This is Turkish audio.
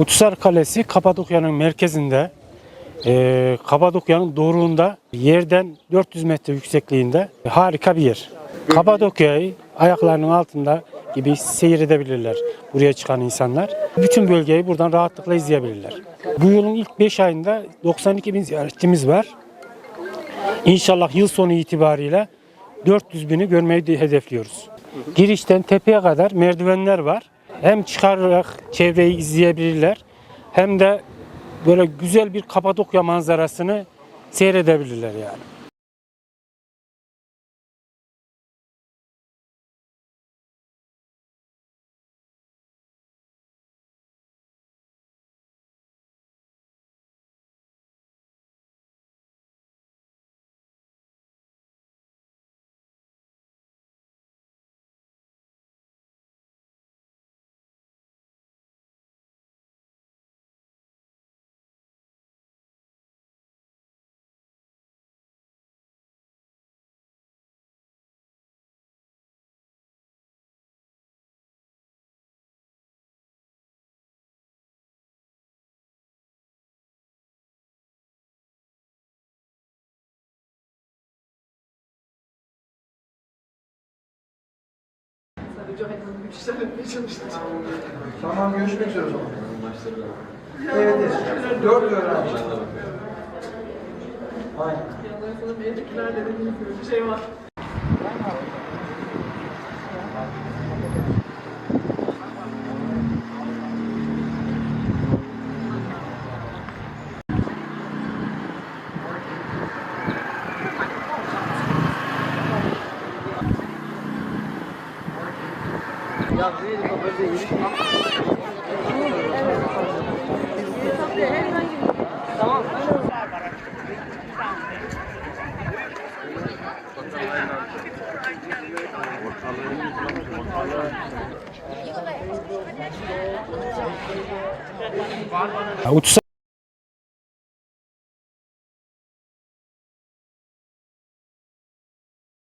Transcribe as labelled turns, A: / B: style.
A: Uçsar Kalesi Kapadokya'nın merkezinde, eee Kapadokya'nın doğruğunda, yerden 400 metre yüksekliğinde harika bir yer. Kapadokya'yı ayaklarının altında gibi seyredebilirler buraya çıkan insanlar. Bütün bölgeyi buradan rahatlıkla izleyebilirler. Bu yılın ilk 5 ayında 92 bin ziyaretçimiz var. İnşallah yıl sonu itibariyle 400 bini görmeyi de hedefliyoruz. Girişten tepeye kadar merdivenler var. Hem çıkarak çevreyi izleyebilirler hem de böyle güzel bir Kapadokya manzarasını seyredebilirler yani.
B: Çalıştım.
C: Tamam görüşmek üzere o zaman. Evet, evet. Dört öğrenci. Aynen.
B: Meyvekiler dediğim gibi bir şey var.
A: Uçsar